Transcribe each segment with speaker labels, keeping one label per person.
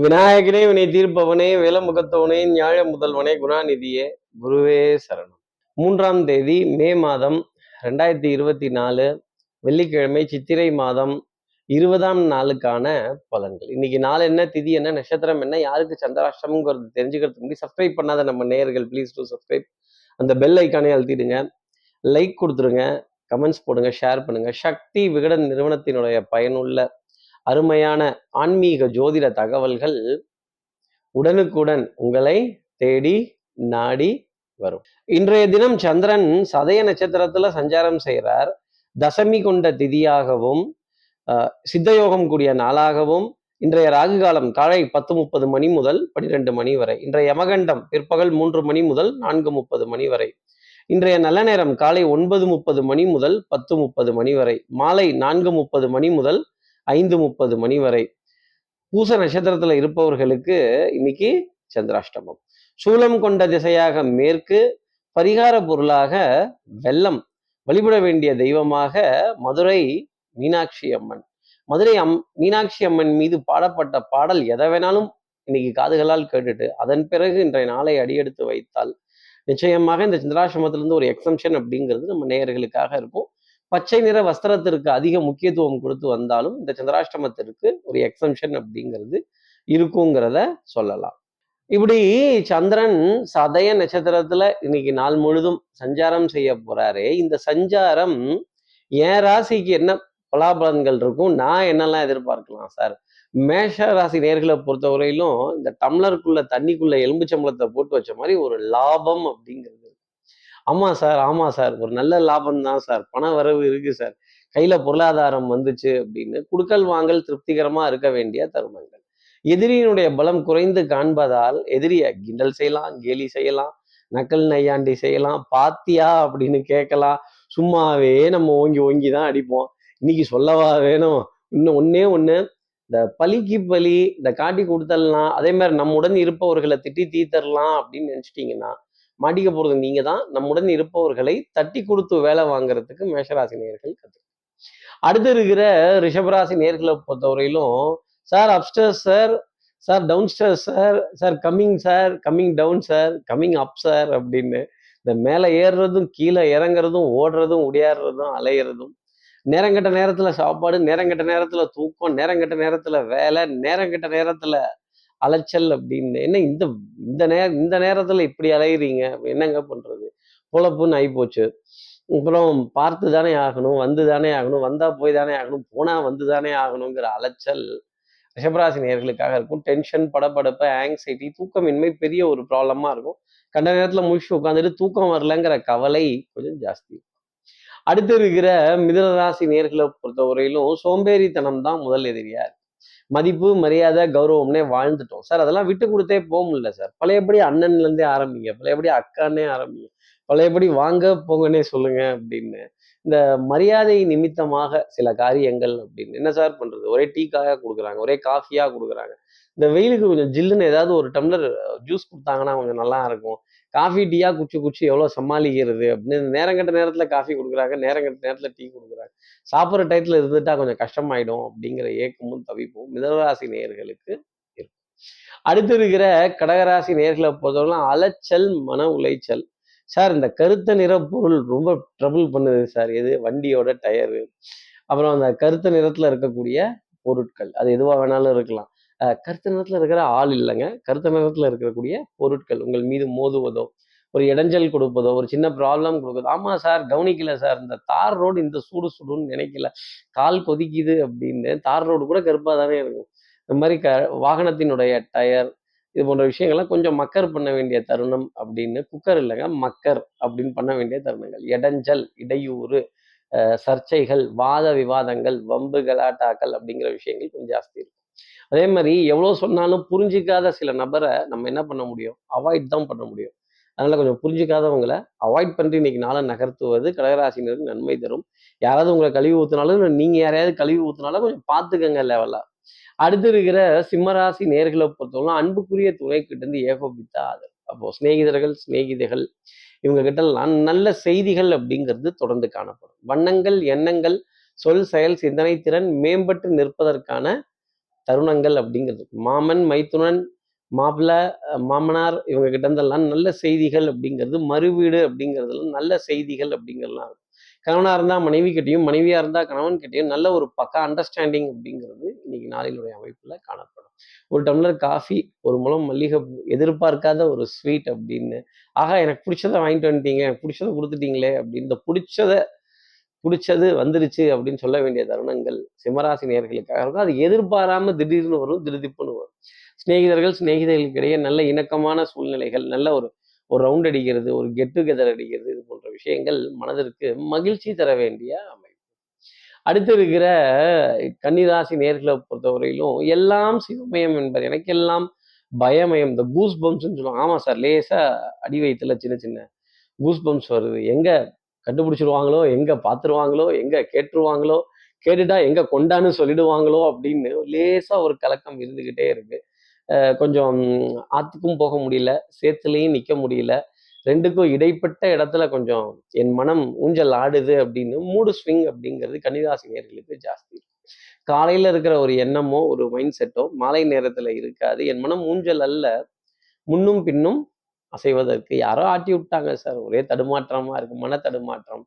Speaker 1: விநாயகனே வினை தீர்ப்பவனே வேலமுகத்தவனே ஞாழ முதல்வனே குணாநிதியே குருவே சரணம். மூன்றாம் தேதி மே மாதம் ரெண்டாயிரத்தி இருபத்தி நாலு வெள்ளிக்கிழமை சித்திரை மாதம் இருபதாம் நாளுக்கான பலன்கள். இன்னைக்கு நாள் என்ன திதி என்ன நட்சத்திரம் என்ன யாருக்கு சந்திராஷ்டமங்கிறது தெரிஞ்சுக்கிறதுக்கு முன்னாடி சப்ஸ்கிரைப் பண்ணாத நம்ம நேயர்கள் ப்ளீஸ் டூ சப்ஸ்கிரைப் அந்த பெல் ஐக்கானே அழுத்திடுங்க. லைக் கொடுத்துருங்க. கமெண்ட்ஸ் போடுங்க ஷேர் பண்ணுங்க. சக்தி விகடன் நிறுவனத்தினுடைய பயனுள்ள அருமையான ஆன்மீக ஜோதிட தகவல்கள் உடனுக்குடன் உங்களை தேடி நாடி வரும். இன்றைய தினம் சந்திரன் சதய நட்சத்திரத்துல சஞ்சாரம் செய்கிறார். தசமி கொண்ட திதியாகவும் சித்தயோகம் கூடிய நாளாகவும் இன்றைய ராகு காலம் காலை பத்து முப்பது மணி முதல் பன்னிரெண்டு மணி வரை இன்றைய யமகண்டம் பிற்பகல் மூன்று மணி முதல் நான்கு முப்பது மணி வரை இன்றைய நல்ல நேரம் காலை ஒன்பது முப்பது மணி முதல் பத்து முப்பது மணி வரை மாலை நான்கு முப்பது மணி முதல் ஐந்து முப்பது மணி வரை. பூச நட்சத்திரத்துல இருப்பவர்களுக்கு இன்னைக்கு சந்திராஷ்டமம். சூலம் கொண்ட திசையாக மேற்கு பரிகார பொருளாக வெள்ளம் வழிபட வேண்டிய தெய்வமாக மதுரை மீனாட்சி அம்மன். மதுரை அம் மீனாட்சி அம்மன் மீது பாடப்பட்ட பாடல் எதை வேணாலும் இன்னைக்கு காதுகளால் கேட்டுட்டு அதன் பிறகு இன்றைய நாளை அடியெடுத்து வைத்தால் நிச்சயமாக இந்த சந்திராசிரமத்திலிருந்து ஒரு எக்ஸம்ஷன் அப்படிங்கிறது நம்ம நேயர்களுக்காக இருக்கும். பச்சை நிற வஸ்திரத்திற்கு அதிக முக்கியத்துவம் கொடுத்து வந்தாலும் இந்த சந்திராஷ்டமத்திற்கு ஒரு எக்ஸம்ஷன் அப்படிங்கிறது இருக்குங்கிறத சொல்லலாம். இப்படி சந்திரன் சதய நட்சத்திரத்துல இன்னைக்கு நாள் முழுதும் சஞ்சாரம் செய்ய போறாரு இந்த சஞ்சாரம் என் ராசிக்கு என்ன பலாபலன்கள் இருக்கும்? நான் என்னெல்லாம் எதிர்பார்க்கலாம் சார்? மேஷ ராசி நேர்களை பொறுத்தவரையிலும் இந்த டம்ளருக்குள்ள தண்ணிக்குள்ள எலும்புச்சம்பளத்தை போட்டு வச்ச மாதிரி ஒரு லாபம் அப்படிங்கிறது ஆமா சார் ஆமா சார். ஒரு நல்ல லாபம் தான் சார். பண வரவு இருக்கு சார். கையில பொருளாதாரம் வந்துச்சு அப்படின்னு குடுக்கல் வாங்கல் திருப்திகரமா இருக்க வேண்டிய தருணங்கள். எதிரியினுடைய பலம் குறைந்து காண்பதால் எதிரியை கிண்டல் செய்யலாம் கேலி செய்யலாம் நக்கல் நையாண்டி செய்யலாம் பாத்தியா அப்படின்னு கேட்கலாம். சும்மாவே நம்ம ஓங்கி ஓங்கி தான் அடிப்போம். இன்னைக்கு சொல்லவா வேணும்? இன்னும் ஒன்னே ஒண்ணு. இந்த பலிக்கு பலி இந்த காட்டி கொடுத்தரலாம் அதே மாதிரி நம்முடன் இருப்பவர்களை திட்டி தீத்தரலாம் அப்படின்னு நினைச்சிட்டீங்கன்னா மாட்டிக்க போறது நீங்க தான் நம்முடன் இருப்பவர்களை தட்டி கொடுத்து வேலை வாங்குறதுக்கு மேஷராசி நேர்கள் கத்து. அடுத்து இருக்கிற ரிஷபராசி நேர்களை பொறுத்தவரையிலும் சார் அப்டர்ஸ் sir sir டவுன்ஸ்டர் sir sir coming sir coming down sir coming up sir அப்படின்னு இந்த மேலே ஏறுறதும் கீழே இறங்குறதும் ஓடுறதும் உடையாடுறதும் அலையிறதும் நேரங்கெட்ட நேரத்தில் சாப்பாடு நேரங்கட்ட நேரத்தில் தூக்கம் நேரங்கட்ட நேரத்தில் வேலை நேரங்கெட்ட நேரத்தில் அலைச்சல் அப்படின்னு. என்ன இந்த இந்த நே இந்த நேரத்தில் இப்படி அலையிறீங்க? என்னங்க பண்ணுறது பொழப்புன்னு ஆகிப்போச்சு அப்புறம் பார்த்து தானே ஆகணும் வந்து தானே ஆகணும் வந்தால் போய் தானே ஆகணும் போனால் வந்து தானே ஆகணுங்கிற அலைச்சல் ரிஷபராசி நேர்களுக்காக இருக்கும். டென்ஷன் படப்படப்பு ஆங்ஸைட்டி தூக்கமின்மை பெரிய ஒரு ப்ராப்ளமாக இருக்கும். கண்ட நேரத்தில் முழிச்சு உட்காந்துட்டு தூக்கம் வரலங்கிற கவலை கொஞ்சம் ஜாஸ்தி அடுத்து இருக்கிற மிதனராசி நேர்களை பொறுத்தவரையிலும் சோம்பேறித்தனம் தான் முதல் எதிரியா இருக்கு மதிப்பு மரியாதை கௌரவம்னே வாழ்ந்துட்டோம். சார் அதெல்லாம் விட்டு கொடுத்தே போக முடியல சார். பழையபடி அண்ணன்லேருந்தே ஆரம்பிங்க. பழையபடி அக்கானே ஆரம்பிங்க. பழையபடி வாங்க போங்கன்னே சொல்லுங்க அப்படின்னு. இந்த மரியாதை நிமித்தமாக சில காரியங்கள் அப்படின்னு. என்ன சார் பண்றது? ஒரே டீ காயாக கொடுக்குறாங்க ஒரே காஃபியாக கொடுக்குறாங்க. இந்த வெயிலுக்கு கொஞ்சம் ஜில்லுன்னு ஏதாவது ஒரு டம்ளர் ஜூஸ் கொடுத்தாங்கன்னா கொஞ்சம் நல்லா இருக்கும். காஃபி டீயா குச்சி குச்சி எவ்வளோ சமாளிக்கிறது அப்படின்னு. நேரங்கட்ட நேரத்துல காஃபி கொடுக்குறாங்க நேரங்கட்ட நேரத்துல டீ கொடுக்குறாங்க. சாப்பிட்ற டயத்தில் இருந்துட்டா கொஞ்சம் கஷ்டமாயிடும் அப்படிங்கிற ஏக்கமும் தவிப்பும் மிதராசி நேர்களுக்கு இருக்கும். அடுத்து இருக்கிற கடகராசி நேர்களை பொறுத்தவரைலாம் அலைச்சல் மன உளைச்சல். சார் இந்த கருத்த நிற பொருள் ரொம்ப ட்ரபிள் பண்ணுது சார். எது? வண்டியோட டயரு. அப்புறம் அந்த கருத்த நிறத்துல இருக்கக்கூடிய பொருட்கள். அது எதுவாக வேணாலும் இருக்கலாம். கருத்த நிறத்தில் இருக்கிற ஆள் இல்லைங்க. கருத்த நிறத்தில் இருக்கக்கூடிய பொருட்கள் உங்கள் மீது மோதுவதோ ஒரு இடைஞ்சல் கொடுப்பதோ ஒரு சின்ன ப்ராப்ளம் கொடுக்குதோ ஆமாம் சார் கவனிக்கல சார் இந்த தார் ரோடு இந்த சூடு சுடுன்னு நினைக்கல. கால் கொதிக்குது அப்படின்னு தார் ரோடு கூட கருப்பாக தானே இருக்கும். இந்த மாதிரி க வாகனத்தினுடைய டயர் இது போன்ற விஷயங்கள்லாம் கொஞ்சம் மக்கர் பண்ண வேண்டிய தருணம் அப்படின்னு குக்கர் இல்லைங்க மக்கர் அப்படின்னு பண்ண வேண்டிய தருணங்கள். இடைஞ்சல் இடையூறு சர்ச்சைகள் வாத விவாதங்கள் வம்பு கலாட்டாக்கள் அப்படிங்கிற விஷயங்கள் கொஞ்சம் ஜாஸ்தி இருக்கும். அதே மாதிரி எவ்வளோ சொன்னாலும் புரிஞ்சிக்காத சில நபரை நம்ம என்ன பண்ண முடியும்? அவாய்ட் தான் பண்ண முடியும். அதனால கொஞ்சம் புரிஞ்சிக்காதவங்களை அவாய்ட் பண்ணி இன்னைக்கு நாளை நகர்த்துவது கடகராசினருக்கு நன்மை தரும். யாராவது உங்களை கழுவி ஊத்துனாலும் நீங்கள் நீங்க யாரையாவது கழுவி ஊத்துனாலும் கொஞ்சம் பார்த்துக்கங்க லெவலா அடுத்து இருக்கிற சிம்மராசி நேர்களை பொறுத்தவரை அன்புக்குரிய துணை கிட்ட இருந்து ஏகோபித்த ஆதரவு. அப்போ சிநேகிதர்கள் சிநேகிதைகள் இவங்க கிட்ட நல்ல செய்திகள் அப்படிங்கிறது தொடர்ந்து காணப்படும். வண்ணங்கள் எண்ணங்கள் சொல் செயல் சிந்தனை திறன் மேம்பட்டு நிற்பதற்கான தருணங்கள் அப்படிங்கிறது. மாமன் மைத்துனன் மாப்பிள்ளை மாமனார் இவங்க கிட்ட இருந்தெல்லாம் நல்ல செய்திகள் அப்படிங்கிறது மறுவீடு அப்படிங்கிறதுலாம் நல்ல செய்திகள் அப்படிங்கிறதுலாம் இருக்கும். கணவனாக இருந்தால் மனைவி கிட்டேயும் மனைவியாக இருந்தால் கணவன் கிட்டேயும் நல்ல ஒரு பக்கா அண்டர்ஸ்டாண்டிங் அப்படிங்கிறது இன்னைக்கு நாளினுடைய அமைப்பில் காணப்படும். ஒரு டம்ளர் காஃபி ஒரு மூலம் மல்லிகை எதிர்பார்க்காத ஒரு ஸ்வீட் அப்படின்னு ஆகா எனக்கு பிடிச்சதை வாங்கிட்டு வந்துட்டீங்க எனக்கு பிடிச்சதை கொடுத்துட்டீங்களே அப்படின்னு இந்த பிடிச்சத பிடிச்சது வந்துருச்சு அப்படின்னு சொல்ல வேண்டிய தருணங்கள் சிம்மராசி நேர்களுக்காக இருக்கும். அது எதிர்பாராம திடீர்னு வரும் திருதிப்புன்னு வரும். சிநேகிதர்கள் சிநேகிதர்களுக்கு இடையே நல்ல இணக்கமான சூழ்நிலைகள் நல்ல ஒரு ஒரு ரவுண்ட் அடிக்கிறது ஒரு கெட் டுகெதர் அடிக்கிறது இது போன்ற விஷயங்கள் மனதிற்கு மகிழ்ச்சி தர வேண்டிய அமைப்பு. அடுத்து இருக்கிற கன்னிராசி நேர்களை பொறுத்தவரையிலும் எல்லாம் சிவமயம் என்பது எனக்கு எல்லாம் பயமயம். இந்த கூஸ் பம்ப்ஸ்ன்னு சொல்லுவாங்க. ஆமாம் சார் லேசாக அடி வயிற்றுல சின்ன சின்ன கூஸ் பம்ப்ஸ் வருது. எங்கே கண்டுபிடிச்சிருவாங்களோ? எங்க பார்த்துருவாங்களோ எங்க கேட்டுருவாங்களோ? கேட்டுட்டா எங்க கொண்டான்னு சொல்லிடுவாங்களோ? அப்படின்னு லேசா ஒரு கலக்கம் இருந்துகிட்டே இருக்கு. கொஞ்சம் ஆற்றுக்கும் ஆத்துக்கும் போக முடியல சேத்துலையும் நிக்க முடியல. ரெண்டுக்கும் இடைப்பட்ட இடத்துல கொஞ்சம் என் மனம் ஊஞ்சல் ஆடுது அப்படின்னு மூடு ஸ்விங் அப்படிங்கிறது கன்னிராசி நேர்களுக்கு ஜாஸ்தி காலையில இருக்கிற ஒரு எண்ணமோ ஒரு மைண்ட் செட்டோ மாலை நேரத்துல இருக்காது. என் மனம் ஊஞ்சல் அல்ல. முன்னும் பின்னும் அசைவதற்கு. யாரோ ஆட்டி விட்டாங்க சார். ஒரே தடுமாற்றமா இருக்கு. மன தடுமாற்றம்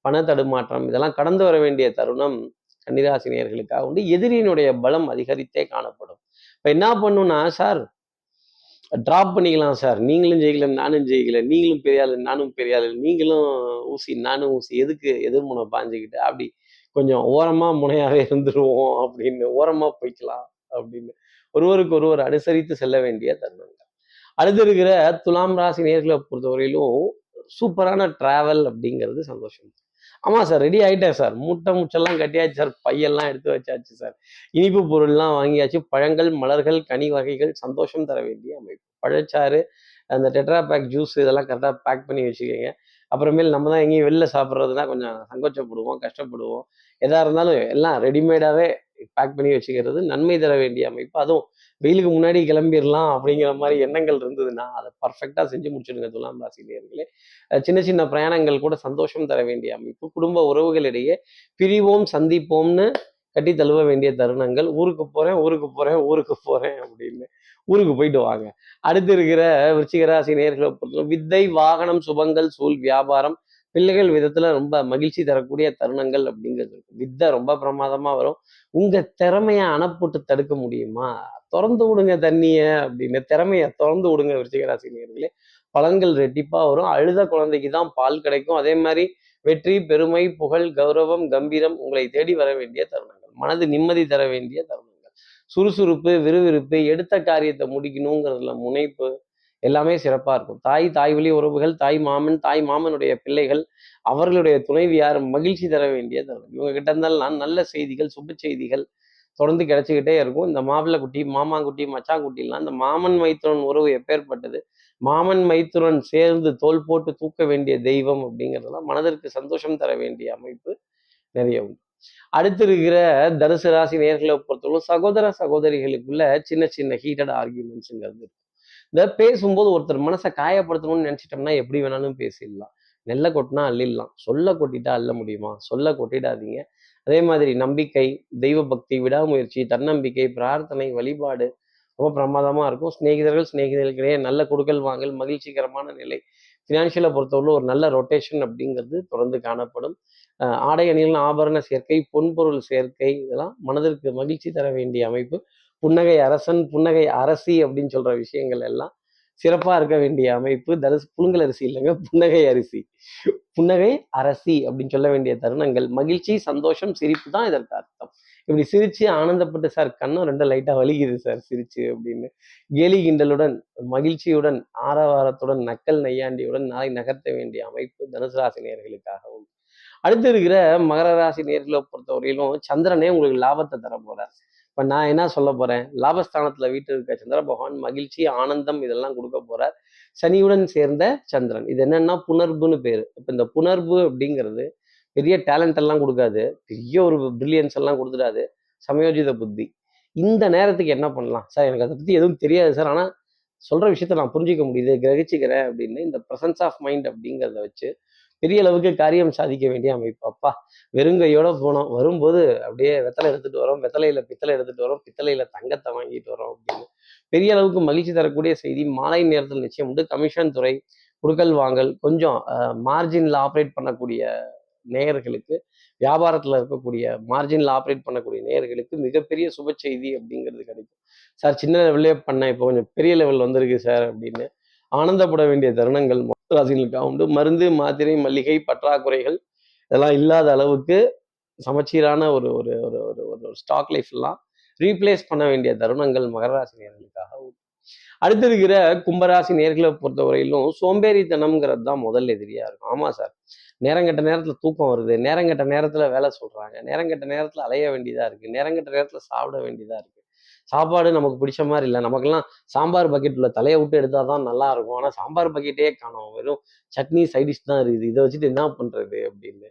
Speaker 1: பண தடுமாற்றம். இதெல்லாம் கடந்து வர வேண்டிய தருணம் கன்னிராசினியர்களுக்காக உண்டு. எதிரியினுடைய பலம் அதிகரித்தே காணப்படும். இப்போ என்ன பண்ணுன்னா சார் ட்ராப் பண்ணிக்கலாம் சார். நீங்களும் ஜெயிக்கல நானும் ஜெயிக்கல. நீங்களும் பெரிய ஆளு நானும் பெரிய ஆளு நீங்களும் ஊசி நானும் ஊசி. எதுக்கு எதிர்முனை பாஞ்சுக்கிட்டு அப்படி கொஞ்சம் ஓரமா முனையாவே இருந்துருவோம் அப்படின்னு ஓரமா போய்க்கலாம் அப்படின்னு ஒருவருக்கு ஒருவர் அனுசரித்து செல்ல வேண்டிய தருணங்கள். அடுத்து இருக்கிற துலாம் ராசி நேர்களை பொறுத்தவரையிலும் சூப்பரான டிராவல் அப்படிங்கிறது சந்தோஷம். ஆமாம் சார் ரெடி ஆகிட்டேன் சார் மூட்டை முச்செல்லாம் கட்டியாச்சு சார் பையெல்லாம் எடுத்து வச்சாச்சு சார் இனிப்பு பொருள்லாம் வாங்கியாச்சு. பழங்கள் மலர்கள் கனி வகைகள் சந்தோஷம் தர வேண்டிய அமைப்பு. பழச்சாறு அந்த டெட்ரா பேக் ஜூஸ் இதெல்லாம் கரெக்டாக பேக் பண்ணி வச்சுக்கோங்க. அப்புறமேல் நம்ம தான் எங்கேயும் வெளில சாப்பிட்றதுனா கொஞ்சம் சங்கோச்சப்படுவோம் கஷ்டப்படுவோம். எதாக இருந்தாலும் எல்லாம் ரெடிமேடாகவே பேக் பண்ணி வச்சுக்கிறது நன்மை தர வேண்டிய அமைப்பு. அதுவும் வெயிலுக்கு முன்னாடி கிளம்பிடலாம் அப்படிங்கிற மாதிரி எண்ணங்கள் இருந்ததுன்னா அதை பர்ஃபெக்டாக செஞ்சு முடிச்சிடுங்க துலாம் ராசி சின்ன சின்ன பிரயாணங்கள் கூட சந்தோஷம் தர வேண்டிய அமைப்பு. குடும்ப உறவுகளிடையே பிரிவோம் சந்திப்போம்னு கட்டி தழுவ வேண்டிய தருணங்கள். ஊருக்கு போகிறேன் ஊருக்கு போகிறேன் ஊருக்கு போகிறேன் அப்படின்னு ஊருக்கு போயிட்டு வாங்க. அடுத்து இருக்கிற விருச்சிகராசி நேர்களை பொறுத்தவரை வித்தை வாகனம் சுபங்கள் சூழ் வியாபாரம் பிள்ளைகள் விதத்துல ரொம்ப மகிழ்ச்சி தரக்கூடிய தருணங்கள் அப்படிங்கிறது இருக்கும் வித்தை ரொம்ப பிரமாதமா வரும். உங்க திறமைய அணப்போட்டு தடுக்க முடியுமா? திறந்து விடுங்க தண்ணிய அப்படின்னு. திறமைய திறந்து விடுங்க விருச்சிகராசினியர்களே பலன்கள் ரெட்டிப்பா வரும். அழுத குழந்தைக்கு தான் பால் கிடைக்கும். அதே மாதிரி வெற்றி பெருமை புகழ் கௌரவம் கம்பீரம் உங்களை தேடி வர வேண்டிய தருணங்கள். மனது நிம்மதி தர வேண்டிய தருணங்கள். சுறுசுறுப்பு விறுவிறுப்பு எடுத்த காரியத்தை முடிக்கணுங்கிறதுல முனைப்பு எல்லாமே சிறப்பா இருக்கும். தாய் தாய் வழி உறவுகள் தாய் மாமன் தாய் மாமனுடைய பிள்ளைகள் அவர்களுடைய துணைவியார் மகிழ்ச்சி தர வேண்டிய தருணம் இவங்க கிட்ட இருந்தாலும் நல்ல செய்திகள் சுப செய்திகள் தொடர்ந்து கிடைச்சிக்கிட்டே இருக்கும். இந்த மாப்பிள்ளை குட்டி மாமாங்குட்டி மச்சாங்குட்டிலாம் இந்த மாமன் மைத்துரன் உறவு எப்பேற்பட்டது? மாமன் மைத்துரன் சேர்ந்து தோள் போட்டு தூக்க வேண்டிய தெய்வம் அப்படிங்கிறதெல்லாம் மனதிற்கு சந்தோஷம் தர வேண்டிய அமைப்பு நிறைய உண்டு. அடுத்து இருக்கிற தனுசு ராசி நேர்களை பொறுத்தவரை சகோதர சகோதரிகளுக்குள்ள சின்ன சின்ன ஹீட்டட் ஆர்கியூமெண்ட்ஸுங்கிறது இருக்கும் இந்த பேசும்போது ஒருத்தர் மனசை காயப்படுத்தணும்னு நினச்சிட்டோம்னா எப்படி வேணாலும் பேசிடலாம். நெல்லை கொட்டினா அள்ளிடலாம். சொல்ல கொட்டிட்டா அள்ள முடியுமா? சொல்ல கொட்டிடாதீங்க. அதே மாதிரி நம்பிக்கை தெய்வ பக்தி விடாமுயற்சி தன்னம்பிக்கை பிரார்த்தனை வழிபாடு ரொம்ப பிரமாதமாக இருக்கும். சிநேகிதர்கள் சிநேகிதர்களுக்கிடையே நல்ல கொடுக்கல் வாங்கல் மகிழ்ச்சிகரமான நிலை. ஃபினான்ஷியலை பொறுத்தவரை ஒரு நல்ல ரொட்டேஷன் அப்படிங்கிறது தொடர்ந்து காணப்படும். ஆடை அணிகள் ஆபரண சேர்க்கை பொன்பொருள் சேர்க்கை இதெல்லாம் மனதிற்கு மகிழ்ச்சி தர வேண்டிய அமைப்பு. புன்னகை அரசன் புன்னகை அரசி அப்படின்னு சொல்ற விஷயங்கள் எல்லாம் சிறப்பா இருக்க வேண்டிய அமைப்பு. தரிசி புழுங்கல் அரிசி இல்லைங்க புன்னகை அரிசி. புன்னகை அரசி அப்படின்னு சொல்ல வேண்டிய தருணங்கள். மகிழ்ச்சி சந்தோஷம் சிரிப்பு தான் இதற்கு அர்த்தம். இப்படி சிரிச்சு ஆனந்தப்பட்டு சார் கண்ணம் ரெண்டு லைட்டா வலிக்குது சார் சிரிச்சு அப்படின்னு கேலி கிண்டலுடன் மகிழ்ச்சியுடன் ஆரவாரத்துடன் நக்கல் நையாண்டியுடன் நாளை நகர்த்த வேண்டிய அமைப்பு தனுசு ராசி நேர்களுக்காகவும் அடுத்து இருக்கிற மகர ராசி நேர்களை பொறுத்தவரையிலும் சந்திரனே உங்களுக்கு லாபத்தை தர போறார் இப்ப நான் என்ன சொல்ல போறேன்? லாபஸ்தானத்துல வீட்டு இருக்க சந்திர பகவான் மகிழ்ச்சி ஆனந்தம் இதெல்லாம் கொடுக்க போறார். சனியுடன் சேர்ந்த சந்திரன். இது என்னன்னா புணர்வுன்னு பேரு. இப்ப இந்த புணர்வு அப்படிங்கிறது பெரிய டேலண்ட் எல்லாம் கொடுக்காது. பெரிய ஒரு பிரில்லியன்ஸ் எல்லாம் கொடுத்துடாது. சமயோஜித புத்தி. இந்த நேரத்துக்கு என்ன பண்ணலாம்? சார் எனக்கு அதை பத்தி எதுவும் தெரியாது சார். ஆனா சொல்ற விஷயத்த நான் புரிஞ்சிக்க முடியுது கிரகிச்சுக்கிறேன் அப்படின்னு இந்த ப்ரெசன்ஸ் ஆஃப் மைண்ட் அப்படிங்கிறத வச்சு பெரிய அளவுக்கு காரியம் சாதிக்க வேண்டிய அமைப்பு. அப்பா வெறுங்கையோட போனோம். வரும்போது அப்படியே வெத்தலை எடுத்துட்டு வரோம். வெத்தலையில பித்தளை எடுத்துட்டு வரோம். பித்தளையில தங்கத்தை வாங்கிட்டு வரோம் அப்படின்னு. பெரிய அளவுக்கு மகிழ்ச்சி தரக்கூடிய செய்தி மாலை நேரத்தில் நிச்சயம் உண்டு. கமிஷன் துறை குடுக்கல் வாங்கல் கொஞ்சம் மார்ஜினில் ஆப்ரேட் பண்ணக்கூடிய நேயர்களுக்கு வியாபாரத்தில் இருக்கக்கூடிய மார்ஜினில் ஆப்ரேட் பண்ணக்கூடிய நேயர்களுக்கு மிகப்பெரிய சுப செய்தி அப்படிங்கிறது கிடைக்கும். சார் சின்ன லெவல்லே பண்ணேன். இப்போ கொஞ்சம் பெரிய லெவல் வந்திருக்கு சார் அப்படின்னு. ஆனந்தப்பட வேண்டிய தருணங்கள் ராசிகளுக்காக உண்டு. மருந்து மாத்திரை மல்லிகை பற்றாக்குறைகள் இதெல்லாம் இல்லாத அளவுக்கு சமச்சீரான ஒரு ஒரு ஒரு ஒரு ஒரு ஸ்டாக் லைஃப் எல்லாம் ரீப்ளேஸ் பண்ண வேண்டிய தருணங்கள் மகர ராசி நேர்களுக்காக உண்டு. அடுத்து இருக்கிற கும்பராசி நேர்களை பொறுத்தவரையிலும் சோம்பேறித்தனம்ங்கிறது தான் முதல் எதிரியா இருக்கும். ஆமா சார். நேரங்கெட்ட நேரத்துல தூக்கம் வருது. நேரங்கெட்ட நேரத்துல வேலை சொல்றாங்க. நேரங்கெட்ட நேரத்துல அலைய வேண்டியதா இருக்கு. நேரங்கெட்ட நேரத்துல சாப்பிட வேண்டியதா இருக்கு. சாப்பாடு நமக்கு பிடிச்ச மாதிரி இல்லை. நமக்கெல்லாம் சாம்பார் பக்கெட் உள்ள தலையை விட்டு எடுத்தால் தான் நல்லா இருக்கும். ஆனால் சாம்பார் பக்கெட்டே காணும். வெறும் சட்னி சைடிஷ் தான் இருக்குது. இதை வச்சுட்டு என்ன பண்ணுறது அப்படின்னு.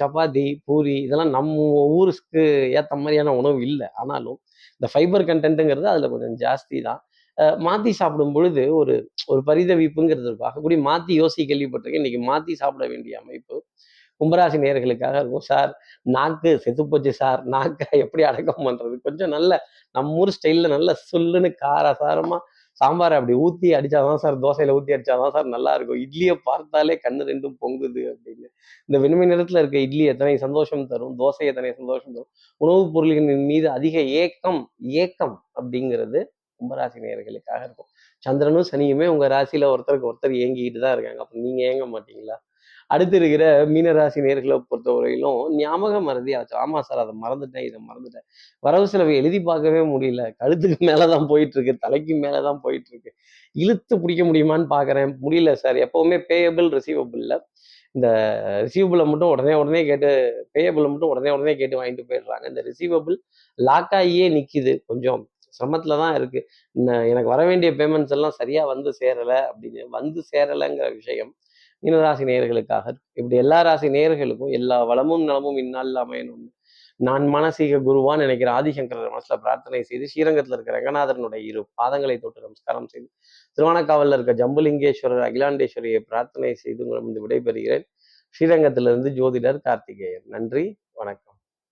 Speaker 1: சப்பாத்தி பூரி இதெல்லாம் நம்ம ஊருக்கு ஏற்ற மாதிரியான உணவு இல்லை. ஆனாலும் இந்த ஃபைபர் கண்டென்ட்டுங்கிறது அதில் கொஞ்சம் ஜாஸ்தி தான். மாத்தி சாப்பிடும் பொழுது ஒரு ஒரு பரிதவிப்புங்கிறது பார்க்கக்கூடிய மாத்தி யோசி கேள்விப்பட்டிருக்கேன். இன்னைக்கு மாத்தி சாப்பிட வேண்டிய அமைப்பு கும்பராசி நேயர்களுக்காக இருக்கும். சார் நாக்கு செத்துப்போச்சு சார். நாக்கை எப்படி அடக்கம் பண்ணுறது கொஞ்சம் நல்ல நம்ம ஊர் நல்ல சொல்லுன்னு காரசாரமாக சாம்பாரை அப்படி ஊற்றி அடித்தாதான் சார் தோசையில் ஊற்றி அடித்தாதான் சார் நல்லா இருக்கும். இட்லியை பார்த்தாலே கண்ணு ரெண்டும் பொங்குது அப்படின்னு. இந்த வெண்மை நிறத்தில் இருக்க இட்லி எத்தனை சந்தோஷம் தரும்? தோசை எத்தனை சந்தோஷம் தரும்? உணவுப் பொருள்களின் மீது அதிக ஏக்கம் ஏக்கம் அப்படிங்கிறது கும்பராசி நேர்களுக்காக இருக்கும். சந்திரனும் சனியுமே உங்கள் ராசியில் ஒருத்தருக்கு ஒருத்தர் ஏங்கிக்கிட்டு தான் இருக்காங்க. அப்போ நீங்கள் ஏங்க மாட்டீங்களா? அடுத்து இருக்கிற மீனராசி நேர்களை பொறுத்தவரையிலும் ஞாபக மறதி ஆச்சு ஆமா சார் அதை மறந்துட்டேன் இதை மறந்துட்டேன். வரவு செலவை எழுதி பார்க்கவே முடியல. கழுத்துக்கு மேலதான் போயிட்டு இருக்கு தலைக்கு மேலதான் போயிட்டு இருக்கு இழுத்து பிடிக்க முடியுமான்னு பாக்குறேன் முடியல சார். எப்பவுமே பேயபிள் ரிசீவபிள்ல இந்த ரிசீவபிளை மட்டும் உடனே உடனே கேட்டு பேயபிளை மட்டும் உடனே உடனே கேட்டு வாங்கிட்டு போயிடுறாங்க. இந்த ரிசீவபிள் லாக் ஆகியே நிக்குது. கொஞ்சம் சிரமத்துல தான் இருக்கு எனக்கு வர வேண்டிய பேமெண்ட்ஸ் எல்லாம் சரியா வந்து சேரலை அப்படின்னு வந்து சேரலைங்கிற விஷயம் மீனராசி நேயர்களுக்காக. இப்படி எல்லா ராசி நேயர்களுக்கும் எல்லா வளமும் நலமும் இன்னால் அமையணும்னு நான் மனசீக குருவான்னு நினைக்கிற ஆதிசங்கரர் மனசுல பிரார்த்தனை செய்து ஸ்ரீரங்கத்துல இருக்கிற ரங்கநாதனுடைய இரு பாதங்களை தொட்டு நமஸ்காரம் செய்து திருவானக்காவலில் இருக்க ஜம்புலிங்கேஸ்வரர் அகிலாண்டேஸ்வரியை பிரார்த்தனை செய்து உங்களிடம் விடைபெறுகிறேன். ஸ்ரீரங்கத்திலிருந்து ஜோதிடர் கார்த்திகேயன். நன்றி வணக்கம்.